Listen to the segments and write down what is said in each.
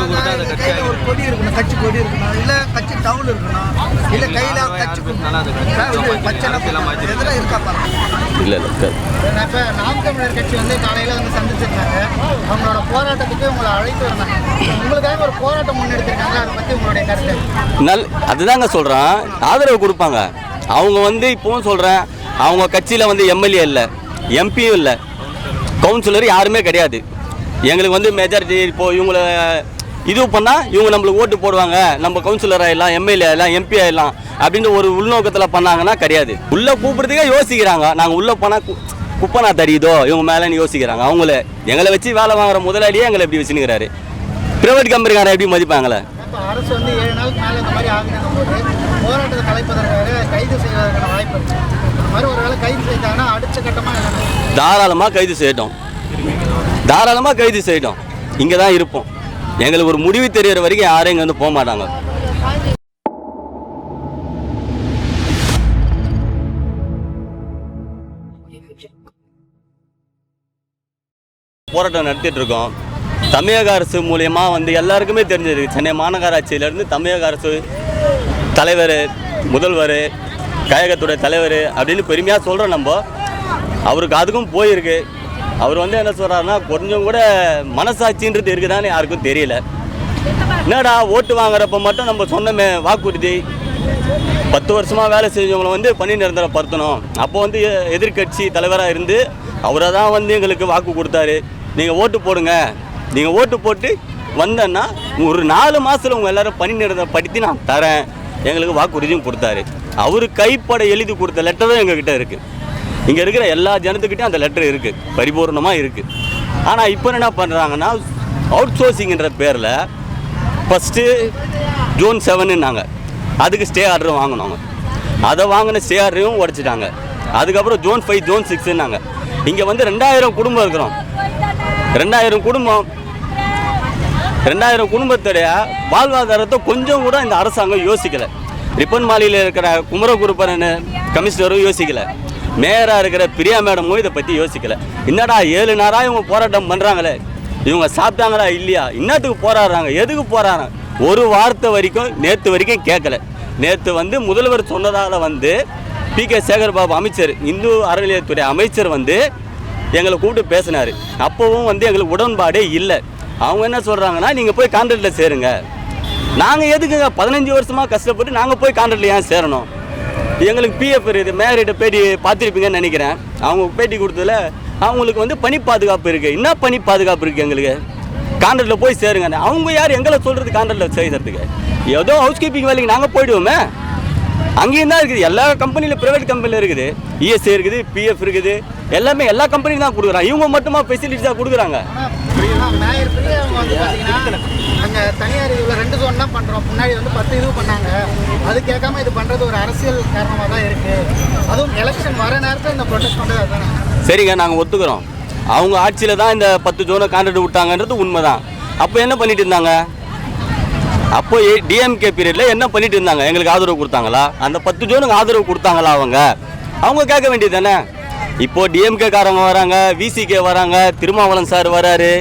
ஆதரவு கொடுத்தா அந்த கட்சி கையில் ஒரு கொடி இருக்கணும் கட்சி கொடி இருக்கணும் இல்லை கட்சி டவுல் இருக்கணும் இல்லை கையில் கட்சி நல்லா அந்த கட்சி இது பச்சை அரசியலாம் மாத்தி எதில் இருக்கா பாருங்க. இல்லை இல்லை இப்போ நாம் தமிழர் கட்சி வந்து காலையில் வந்து சந்திச்சிருந்தாங்க அவங்களோட போராட்டத்துக்கு உங்களை அழைத்து வந்தாங்க. உங்களுக்காக ஒரு போராட்டம் முன்னெடுத்திருக்காங்க அதை பற்றி உங்களுடைய கருத்து? நல் அதுதாங்க சொல்கிறேன் ஆதரவு கொடுப்பாங்க. அவங்க வந்து இப்போவும் சொல்கிறேன் அவங்க கட்சியில் வந்து எம்எல்ஏ இல்லை எம்பியும் இல்லை. கவுன்சிலர் யாருமே கிடையாது. எங்களுக்கு வந்து மெஜாரிட்டி இப்போ இவங்களை இது பண்ணால் இவங்க நம்மளுக்கு ஓட்டு போடுவாங்க. நம்ம கவுன்சிலர் ஆகிடலாம் எம்எல்ஏ ஆகிடலாம் எம்பி ஆகிடலாம் அப்படின்னு ஒரு உள்நோக்கத்தில் பண்ணாங்கன்னா கிடையாது. உள்ளே கூப்பிட்றதுக்கே யோசிக்கிறாங்க. நாங்கள் உள்ளே போனால் குப்பை நான் தடியுதோ இவங்க மேலேன்னு யோசிக்கிறாங்க. அவங்கள எங்களை வச்சு வேலை வாங்குற முதலாளியே எங்களை எப்படி வச்சுன்னுக்கிறாரு. ப்ரைவேட் கம்பெனிக்காரன் எப்படி மதிப்பாங்களே? இப்போ அரசு வந்து ஏழு நாளுக்கு மேலே இந்த மாதிரி ஆகுதுங்கும் போது போராட்டத்தை கலைப்பதற்காக கைது செய்வதற்கான வாய்ப்பு இருக்கு. இந்த மாதிரி ஒரு வேளை கைது செய்தாங்கன்னா அடுத்த கட்டமாக என்ன தாராளமாக கைது செய்யட்டும். தாராளமாக கைது செய்யட்டும். இங்கே தான் இருப்போம். எங்களுக்கு ஒரு முடிவு தெரியற வரைக்கும் யாரும் இங்கே வந்து போக மாட்டாங்க. போராட்டம் நடத்திட்டு இருக்கோம். தமிழக அரசு மூலயமா வந்து எல்லாருக்குமே தெரிஞ்சது. சென்னை மாநகராட்சியிலேருந்து தமிழக அரசு தலைவர் முதல்வர் கழகத்துடைய தலைவர் அப்படின்னு பெருமையாக சொல்கிறோம் நம்ம. அவருக்கு அதுக்கும் போயிருக்கு. அவர் வந்து என்ன சொல்கிறாருன்னா கொஞ்சம் கூட மனசாட்சின்றது இருக்குதான்னு யாருக்கும் தெரியல. என்னடா ஓட்டு வாங்குறப்ப மட்டும் நம்ம சொன்னமே வாக்குறுதி. பத்து வருஷமாக வேலை செஞ்சவங்களை வந்து பணி நிரந்தரப்படுத்தணும். அப்போ வந்து எ- எதிர்க்கட்சி தலைவராக இருந்து அவரை தான் வந்து எங்களுக்கு வாக்கு கொடுத்தாரு. நீங்கள் ஓட்டு போடுங்க. நீங்கள் ஓட்டு போட்டு வந்தேன்னா ஒரு நாலு மாதத்தில் உங்கள் எல்லோரும் பணி நிரந்தரப்படுத்தி நான் தரேன். எங்களுக்கு வாக்குறுதியும் கொடுத்தாரு. அவர் கைப்பட எழுதி கொடுத்த லெட்டரும் எங்ககிட்ட இருக்குது இங்கே இருக்கிற எல்லா ஜனத்துக்கிட்டையும் அந்த லெட்டர் இருக்குது பரிபூர்ணமாக இருக்குது ஆனால் இப்போ என்ன பண்ணுறாங்கன்னா அவுட் சோர்சிங்கிற பேரில் ஃபஸ்ட்டு ஜூன் செவனுன்னாங்க அதுக்கு ஸ்டே ஆர்டர் வாங்கினாங்க அதை வாங்கின ஸ்டே ஆர்டரையும் உடச்சிட்டாங்க. அதுக்கப்புறம் ஜோன் ஃபைவ் ஜோன் சிக்ஸ்னாங்க இங்கே வந்து ரெண்டாயிரம் குடும்பம் இருக்கிறோம். ரெண்டாயிரம் குடும்பம். ரெண்டாயிரம் குடும்பத்துடைய வாழ்வாதாரத்தை கொஞ்சம் கூட இந்த அரசாங்கம் யோசிக்கலை. ரிப்பன் மாலையில் இருக்கிற குமரகுருப்பரன் கமிஷனரும் யோசிக்கலை. மேயராக இருக்கிற பிரியா மேடமும் இதை பற்றி யோசிக்கலை. என்னடா ஏழு நேரம் இவங்க போராட்டம் பண்ணுறாங்களே இவங்க சாப்பிட்டாங்களா இல்லையா? இன்னத்துக்கு போராடுறாங்க? எதுக்கு போராடுறாங்க? ஒரு வார்த்தை வரைக்கும் நேற்று வரைக்கும் கேட்கல நேற்று வந்து முதல்வர் சொன்னதால் வந்து பி. கே. சேகர்பாபு அமைச்சர் இந்து அறநிலையத்துறை அமைச்சர் வந்து எங்களை கூப்பிட்டு பேசினார். அப்போவும் வந்து எங்களுக்கு உடன்பாடே இல்லை. அவங்க என்ன சொல்கிறாங்கன்னா நீங்கள் போய் கான்ட்ராக்டில் சேருங்க. நாங்கள் எதுக்குங்க பதினஞ்சு வருஷமாக கஷ்டப்பட்டு நாங்கள் போய் கான்ட்ராக்டில் ஏன் சேரணும்? எங்களுக்கு பிஎஃப் இருக்குது. மேரிட்ட பேட்டி பார்த்துருப்பீங்கன்னு நினைக்கிறேன். அவங்க பேட்டி கொடுத்ததுல அவங்களுக்கு வந்து பணி பாதுகாப்பு இருக்குது என்ன பணி பாதுகாப்பு இருக்குது எங்களுக்கு? கான்ட்ராக்டில் போய் சேருங்க. அவங்க யார் எங்களை சொல்கிறது கான்ட்ராக்டில் செய்கிறதுக்கு ஏதோ ஹவுஸ் கீப்பிங் வேலைக்கு நாங்கள் போயிடுவோமே. அங்கேயும் தான் இருக்குது. எல்லா கம்பெனியில் ப்ரைவேட் கம்பெனியில் இருக்குது. இஎஸ்ஐ இருக்குது பிஎஃப் இருக்குது. எல்லாமே எல்லா கம்பெனியும் தான் கொடுக்குறாங்க. இவங்க மட்டுமா ஃபெசிலிட்டிஸ் தான் கொடுக்குறாங்க? ஆனால் மேயர் அவங்க வந்து பார்த்தீங்கன்னா தனியார் இதில் ரெண்டு ஜோன் தான் பண்ணுறோம் முன்னாடி வந்து பத்து இது பண்ணாங்க அது கேட்காம இது பண்ணுறது ஒரு அரசியல் காரணமாக தான் இருக்குது அதுவும் எலெக்ஷன் வர நேரத்தில் இந்த ப்ரொடெஸ்ட் பண்ணுறது அதுதானே சரிங்க நாங்கள் ஒத்துக்கிறோம். அவங்க ஆட்சியில் தான் இந்த பத்து ஜோனை கான்ட்ராக்ட் விட்டாங்கன்றது உண்மை தான் அப்போ என்ன பண்ணிட்டு இருந்தாங்க? அப்போ டிஎம்கே பீரியடில் என்ன பண்ணிட்டு இருந்தாங்க? எங்களுக்கு ஆதரவு கொடுத்தாங்களா? அந்த பத்து ஜோனுக்கு ஆதரவு கொடுத்தாங்களா அவங்க? அவங்க கேட்க வேண்டியது தானே? இப்போ டிஎம்கே காரங்க வராங்க விசிகே வராங்க திருமாவளம் சார் வராரு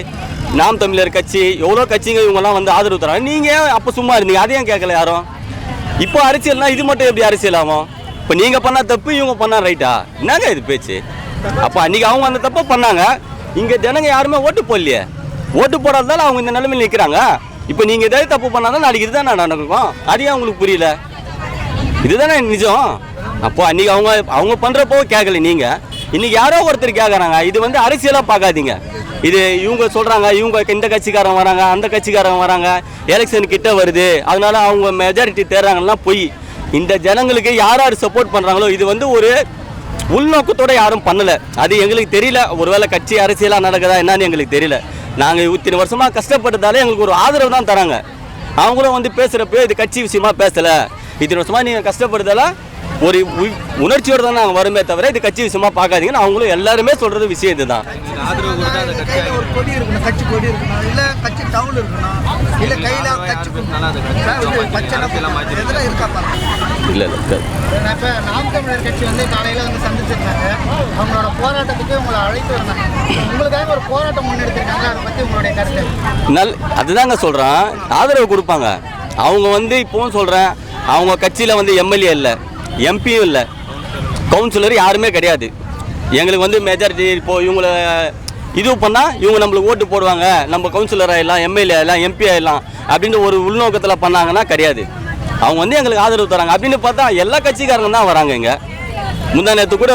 நாம் தமிழர் கட்சி எவ்வளோ கட்சிங்க இவங்கெல்லாம் வந்து ஆதரவு தராங்க. நீங்கள் ஏன் அப்போ சும்மா இருந்தீங்க? அதையும் கேட்கல யாரும்? இப்போ அரசியல்னா இது மட்டும் எப்படி அரசியல் ஆகும்? இப்போ நீங்கள் பண்ணால் தப்பு இவங்க பண்ணா ரைட்டா? என்னங்க இது பேச்சு? அப்போ அன்றைக்கி அவங்க அந்த தப்பை பண்ணாங்க. இங்கே ஜனங்க யாருமே ஓட்டு போடலையே. ஓட்டு போடாததால அவங்க இந்த நிலைமையில் நிற்கிறாங்க இப்போ நீங்கள் எதாவது தப்பு பண்ணாதான் நாளைக்கு இதுதான் நடக்கும் அதையும் அவங்களுக்கு புரியல? இதுதானே நிஜம்? அப்போ அன்றைக்கி அவங்க அவங்க பண்ணுறப்போ கேட்கல நீங்கள் இன்னைக்கு யாரோ ஒருத்தர் கேட்குறாங்க இது வந்து அரசியலாக பார்க்காதீங்க. இது இவங்க சொல்கிறாங்க இவங்க இந்த கட்சிக்காரன் வராங்க அந்த கட்சிக்காரங்க வராங்க எலெக்ஷன் கிட்ட வருது. அதனால அவங்க மெஜாரிட்டி தேர்றாங்கன்னா போய். இந்த ஜனங்களுக்கு யார் யார் சப்போர்ட் பண்ணுறாங்களோ இது வந்து ஒரு உள்நோக்கத்தோடு யாரும் பண்ணலை. அது எங்களுக்கு தெரியல. ஒருவேளை கட்சி அரசியலாக நடக்குதா என்னன்னு எங்களுக்கு தெரியல. நாங்கள் இத்தனை வருஷமாக கஷ்டப்பட்டதாலே எங்களுக்கு ஒரு ஆதரவு தான் தராங்க. அவங்களும் வந்து பேசுகிறப்ப இது கட்சி விஷயமா பேசலை. இத்தனை வருஷமாக நீங்கள் கஷ்டப்படுறதால ஒரு உணர்ச்சியோட தான் நாங்கள் வருமே தவிர இது கட்சி விஷயமா பார்க்காதீங்கன்னு அவங்களும் எல்லாருமே சொல்றது விஷயம் இதுதான். இல்லை இல்லை கையில் கட்சி இப்போ நாம் தமிழர் வந்து காலையில் வந்து சந்திச்சிருந்தாங்க அவங்களோட போராட்டத்துக்கு உங்களை அழைத்து வந்தாங்க உங்களுக்காக ஒரு போராட்டம் முன்னெடுத்திருக்காங்க. அதை பற்றி உங்களுடைய கருத்து நல் அதுதாங்க சொல்கிறேன் ஆதரவு கொடுப்பாங்க. அவங்க வந்து இப்போவும் சொல்கிறேன் அவங்க கட்சியில் வந்து எம்எல்ஏ இல்லை. எம்பியும் இல்லை. கவுன்சிலர் யாருமே கிடையாது. எங்களுக்கு வந்து மெஜாரிட்டி இப்போது இவங்களை இது பண்ணால் இவங்க நம்மளுக்கு ஓட்டு போடுவாங்க. நம்ம கவுன்சிலர் ஆகிடலாம் எம்எல்ஏ ஆகிடலாம் எம்பி ஆகிடலாம் அப்படின்னு ஒரு உள்நோக்கத்தில் பண்ணாங்கன்னா கிடையாது. அவங்க வந்து எங்களுக்கு ஆதரவு தராங்க. அப்படின்னு பார்த்தா எல்லா கட்சிக்காரங்க தான் வராங்க இங்கே. முந்தா நேற்று கூட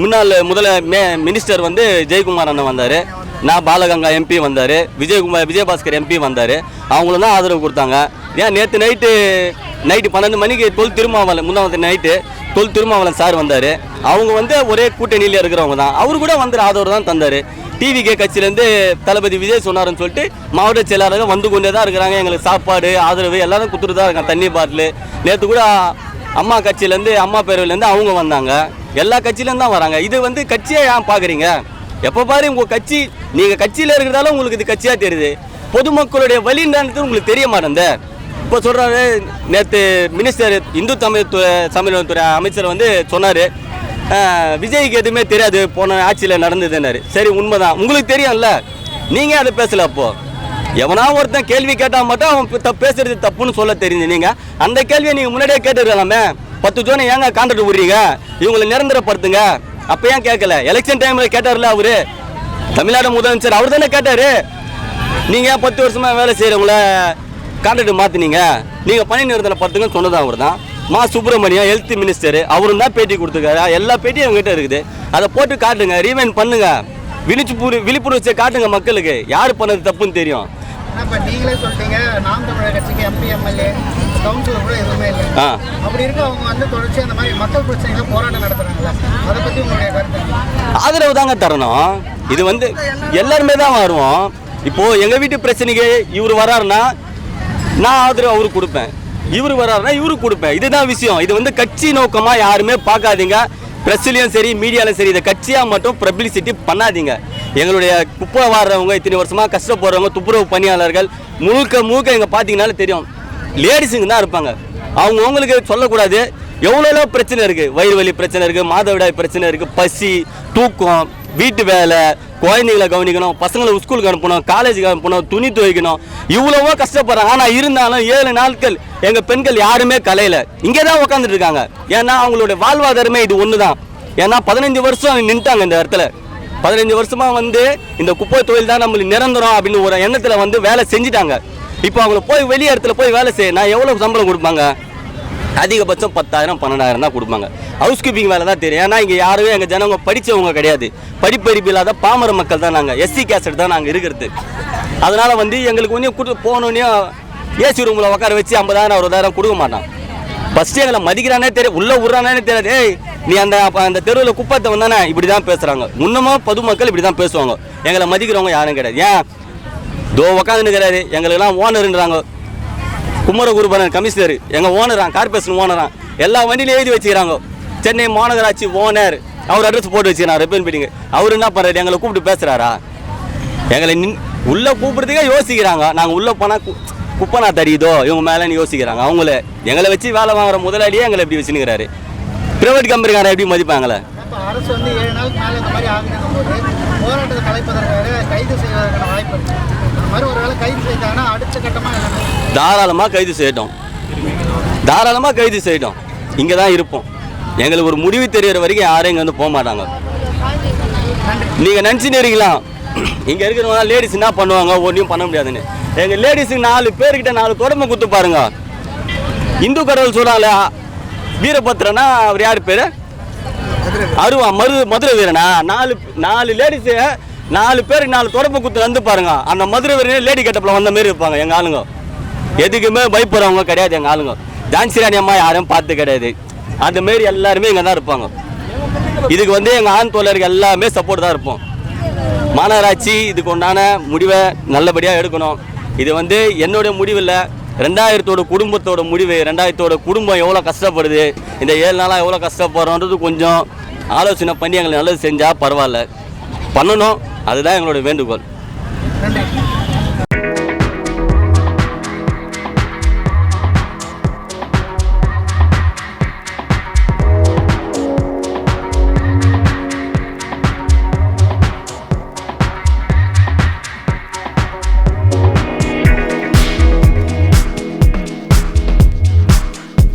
முன்னாள் முதல மே மினிஸ்டர் வந்து ஜெயக்குமார் அண்ணன் வந்தார். நான் பாலகங்கா எம்பி வந்தார். விஜயகுமார் விஜயபாஸ்கர் எம்பி வந்தார். அவங்களும் தான் ஆதரவு கொடுத்தாங்க. ஏன் நேற்று நைட்டு நைட்டு பன்னெண்டு மணிக்கு தொல் திருமாவளம் முந்தாவத்து நைட்டு தொல் திருமாவளம் சார் வந்தார். அவங்க வந்து ஒரே கூட்டணியில் இருக்கிறவங்க தான். அவர் கூட வந்து ஆதரவு தான் தந்தார். டிவிகே கட்சியிலேருந்து தளபதி விஜய் சொன்னார்னு சொல்லிட்டு மாவட்ட செயலாளர்கள் வந்து கொண்டே தான் இருக்கிறாங்க. எங்களுக்கு சாப்பாடு ஆதரவு எல்லாரும் கொடுத்துட்டு தான் இருக்காங்க. தண்ணி பாட்டில். நேற்று கூட அம்மா கட்சியிலேருந்து அம்மா பேரவையிலேருந்து அவங்க வந்தாங்க. எல்லா கட்சியிலேருந்து தான் வராங்க. இது வந்து கட்சியை ஏன் பார்க்குறீங்க? எப்போ பாரு உங்கள் கட்சி நீங்கள் கட்சியில் இருக்கிறதால உங்களுக்கு இது கட்சியாக தெரியுது. பொதுமக்களுடைய வழின்றது உங்களுக்கு தெரிய மாட்டேங்குது. இப்போ சொல்கிறாரு நேற்று மினிஸ்டர் இந்து தமிழ் சமயத்துறை அமைச்சர் வந்து சொன்னார். விஜய்க்கு எதுவுமே தெரியாது போன ஆட்சியில் நடந்ததுன்னாரு. சரி உண்மைதான். உங்களுக்கு தெரியும்ல? நீங்கள் அதை பேசலை அப்போது எவனா ஒருத்தன் கேள்வி கேட்டால் மட்டும் அவன் தப்பு பேசுறது தப்புன்னு சொல்ல தெரிஞ்சு நீங்கள் அந்த கேள்வியை நீங்கள் முன்னாடியே கேட்டுருக்கலாமே. பத்து ஜோனை ஏங்க கான்ட்ராக்ட் விடுறீங்க? இவங்களை நிரந்தரப்படுத்துங்க. அப்போ ஏன் கேட்கல? எலெக்ஷன் டைமில் கேட்டார்ல அவர். தமிழ்நாடு முதலமைச்சர் அவர் தானே கேட்டார். நீங்கள் பத்து வருஷமாக வேலை செய்கிறவங்கள கான்ட்ராக்ட் மாற்றினீங்க நீங்கள் பணி நிறுத்தப்படுத்துங்கன்னு சொன்னது அவர் தான். மா சுப்பிரமணியம் ஹெல்த் மினிஸ்டர் அவரும் தான் பேட்டி கொடுத்துருக்காரு. எல்லா பேட்டியும் அவங்ககிட்ட இருக்குது. அதை போட்டு காட்டுங்க ரீவைண்ட் பண்ணுங்க. விழிப்புணர்வு விழிப்புணர்ச்சியை காட்டுங்க மக்களுக்கு. யார் பண்ணது தப்புன்னு தெரியும். நீங்களே சொல்லிட்டீங்க. நாம் தமிழர் கட்சிக்கு எம்பி எம்எல்ஏ கவுன்சிலர் கூட எதுவுமே இல்லை. ஆ. அப்படி இருக்க அவங்க வந்து தொடர்ச்சி அந்த மாதிரி மக்கள் பிரச்சனைகளை போராட்டம் நடத்துறாங்கல்ல அதை பற்றி உங்களுடைய கருத்து ஆதரவு தாங்க தரணும். இது வந்து எல்லாருமே தான் வருவோம். இப்போ எங்க வீட்டு பிரச்சனைக்கு இவர் வராருன்னா நான் ஆதரவு அவருக்கு கொடுப்பேன். இவர் வர்றாருன்னா இவருக்கு கொடுப்பேன். இதுதான் விஷயம். இது வந்து கட்சி நோக்கமாக யாருமே பார்க்காதீங்க. ப்ரெஸ்லையும் சரி மீடியாலையும் சரி இதை கட்சியாக மட்டும் பப்ளிசிட்டி பண்ணாதீங்க. எங்களுடைய குப்பை வாடுறவங்க இத்தனை வருஷமாக கஷ்டப்படுறவங்க துப்புரவு பணியாளர்கள் முழுக்க முழுக்க இங்கே பார்த்தீங்கனாலே தெரியும். லேடிஸுங்க தான் இருப்பாங்க. அவங்க உங்களுக்கு சொல்லக்கூடாது. எவ்வளோ பிரச்சனை இருக்குது வயிறு வலி பிரச்சனை இருக்குது மாதவிடாய் பிரச்சனை இருக்குது பசி தூக்கம் வீட்டு வேலை குழந்தைகளை கவனிக்கணும் பசங்களை ஸ்கூலுக்கு அனுப்பணும் காலேஜுக்கு அனுப்பணும் துணி துவைக்கணும். இவ்வளவோ கஷ்டப்படுறாங்க. ஆனால் இருந்தாலும் ஏழு நாட்கள் எங்கள் பெண்கள் யாருமே கலையில. இங்கே தான் உட்காந்துட்டு இருக்காங்க. ஏன்னா அவங்களுடைய வாழ்வாதாரமே இது ஒன்று தான் ஏன்னா பதினஞ்சு வருஷம் நின்ட்டாங்க இந்த இடத்துல. பதினஞ்சு வருஷமா வந்து இந்த குப்பை தொழில் தான் நம்மளுக்கு நிரந்தரம் அப்படின்னு ஒரு எண்ணத்தில் வந்து வேலை செஞ்சுட்டாங்க. இப்போ அவங்கள போய் வெளி இடத்துல போய் வேலை செய்ய நான் எவ்வளோ சம்பளம் கொடுப்பாங்க? அதிகபட்சம் பத்தாயிரம் பன்னெண்டாயிரம் தான் கொடுப்பாங்க. ஹவுஸ் கீப்பிங் வேலை தான் தெரியும். ஏன்னா இங்கே யாருமே எங்கள் ஜனங்க படித்தவங்க கிடையாது. படிப்பறிப்பு இல்லாத பாமர மக்கள் தான் நாங்கள் எஸ்சி கேசட் தான் நாங்கள் இருக்கிறது. அதனால் வந்து எங்களுக்கு வந்து கொடு போனோன்னே ஏசி ரூமில் உட்கார வச்சு ஐம்பதாயிரம் அறுபதாயிரம் கொடுக்க மாட்டான். ஃபஸ்ட்டு எங்களை மதிக்கிறானே தெரியும் உள்ளே விட்றானே தெரியாது ஏய் நீ அந்த அந்த தெருவில் குப்பத்தை வந்தானே இப்படி தான் பேசுகிறாங்க முன்னமும் பொதுமக்கள் இப்படி தான் பேசுவாங்க. எங்களை மதிக்கிறவங்க யாரும் கிடையாது. ஏன்? தோ கிடையாது எங்களுக்கெல்லாம் ஓனருன்றாங்க குமரகுருபரன் கமிஷனர் எங்கள் ஓனரான் கார்பரேஷன் ஓனரான் எல்லா வண்டியிலும் எழுதி வச்சுக்கிறாங்க. சென்னை மாநகராட்சி ஓனர் அவர் அட்ரஸ் போட்டு வச்சுக்கிறான் ரெப்பன் பிடிங்க அவர் என்ன பண்ணுறாரு எங்களை கூப்பிட்டு பேசுகிறாரா எங்களை நின் உள்ளே கூப்பிட்றதுக்கே யோசிக்கிறாங்க. நாங்கள் உள்ளே போனால் கு நான் தரியுதோ? இவங்க மேலேன்னு யோசிக்கிறாங்க. அவங்கள எங்களை வச்சு வேலை வாங்குற முதலாளியே எங்களை இப்படி வச்சுன்னுக்கிறாரு. ப்ரைவேட் கம்பெனிக்காரன் எப்படி மதிப்பாங்களே? அரசு வந்து ஏழு நாளுக்கு மேலே இந்த மாதிரி ஆகுதுங்கும் போது போராட்டத்தை கலைப்பதற்காக கைது செய்வதற்கான வாய்ப்பு மாதிரி ஒரு வேளை கைது செய்தாங்கன்னா அடுத்த கட்டமாக தாராளமாக கைது செய்யட்டும். தாராளமாக கைது செய்யட்டும். இங்கே தான் இருப்போம். எங்களுக்கு ஒரு முடிவு தெரியற வரைக்கும் யாரும் இங்கே வந்து போக மாட்டாங்க. நீங்கள் நினச்சின்னு இருக்கீங்களா இங்கே இருக்கிறவங்க லேடிஸ் என்ன பண்ணுவாங்க? ஒன்றையும் பண்ண முடியாதுன்னு. எங்கள் லேடிஸுக்கு நாலு பேர்கிட்ட நாலு தொடர்பு குத்து பாருங்க. இந்து கடவுள் சொல்கிறாங்களே வீரபத்ரனா அவர் யார் பேர்? அருவா மரு மதுரை வீரனா நாலு நாலு லேடிஸு நாலு பேர் நாலு தொடப்பு குத்து வந்து பாருங்க. அந்த மதுரை வரையிலே லேடி கட்டப்பில் வந்த மாரி இருப்பாங்க எங்கள் ஆளுங்க. எதுக்குமே பயப்படுறவங்க கிடையாது எங்கள் ஆளுங்க. ஜான்சி ராணி அம்மா யாரும் பார்த்து கிடையாது. அந்த மாரி எல்லாருமே இங்கே தான் இருப்பாங்க. இதுக்கு வந்து எங்கள் ஆண் தோழர்கள் எல்லாமே சப்போர்ட் தான் இருப்போம். மாநகராட்சி இதுக்கு உண்டான முடிவை நல்லபடியாக எடுக்கணும். இது வந்து என்னுடைய முடிவில் ரெண்டாயிரத்தோட குடும்பத்தோட முடிவு ரெண்டாயிரத்தோட குடும்பம் எவ்வளோ கஷ்டப்படுது இந்த ஏழு நாளாக எவ்வளோ கஷ்டப்படுறோன்றது கொஞ்சம் ஆலோசனை பண்ணி எங்களுக்கு நல்லது செஞ்சால் பரவாயில்ல. பண்ணணும். அதுதான் எங்களுடைய வேண்டுகோள். நன்றி.